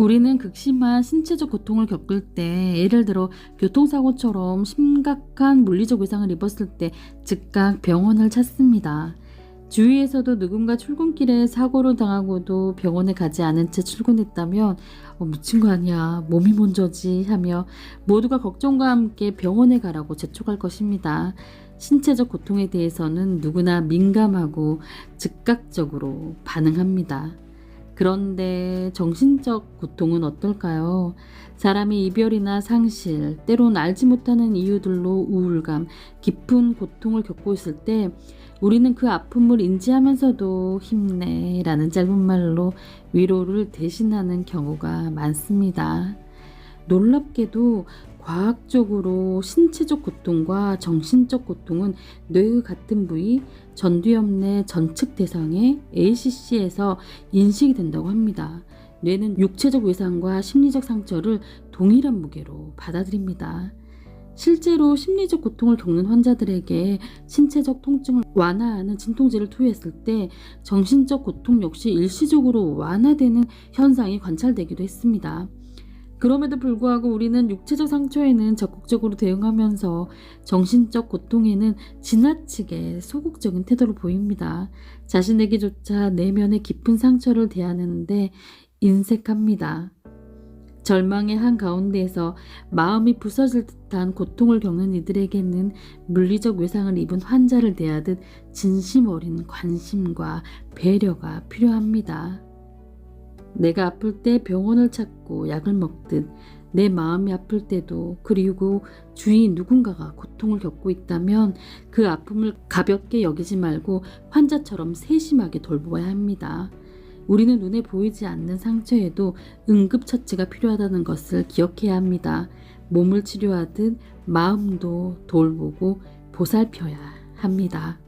우리는 극심한 신체적 고통을 겪을 때, 예를 들어 교통사고처럼 심각한 물리적 외상을 입었을 때 즉각 병원을 찾습니다. 주위에서도 누군가 출근길에 사고를 당하고도 병원에 가지 않은 채 출근했다면 어, 미친 거 아니야 몸이 먼저지 하며 모두가 걱정과 함께 병원에 가라고 재촉할 것입니다. 신체적 고통에 대해서는 누구나 민감하고 즉각적으로 반응합니다. 그런데 정신적 고통은 어떨까요? 사람이 이별이나 상실, 때론 알지 못하는 이유들로 우울감, 깊은 고통을 겪고 있을 때 우리는 그 아픔을 인지하면서도 힘내 라는 짧은 말로 위로를 대신하는 경우가 많습니다. 놀랍게도 과학적으로 신체적 고통과 정신적 고통은 뇌의 같은 부위 전두엽 내 전측 대상의 ACC에서 인식이 된다고 합니다. 뇌는 육체적 외상과 심리적 상처를 동일한 무게로 받아들입니다. 실제로 심리적 고통을 겪는 환자들에게 신체적 통증을 완화하는 진통제를 투여했을 때 정신적 고통 역시 일시적으로 완화되는 현상이 관찰되기도 했습니다. 그럼에도 불구하고 우리는 육체적 상처에는 적극적으로 대응하면서 정신적 고통에는 지나치게 소극적인 태도를 보입니다. 자신에게조차 내면의 깊은 상처를 대하는데 인색합니다. 절망의 한 가운데에서 마음이 부서질 듯한 고통을 겪는 이들에게는 물리적 외상을 입은 환자를 대하듯 진심 어린 관심과 배려가 필요합니다. 내가 아플 때 병원을 찾고 약을 먹듯 내 마음이 아플 때도 그리고 주위 누군가가 고통을 겪고 있다면 그 아픔을 가볍게 여기지 말고 환자처럼 세심하게 돌보아야 합니다. 우리는 눈에 보이지 않는 상처에도 응급처치가 필요하다는 것을 기억해야 합니다. 몸을 치료하듯 마음도 돌보고 보살펴야 합니다.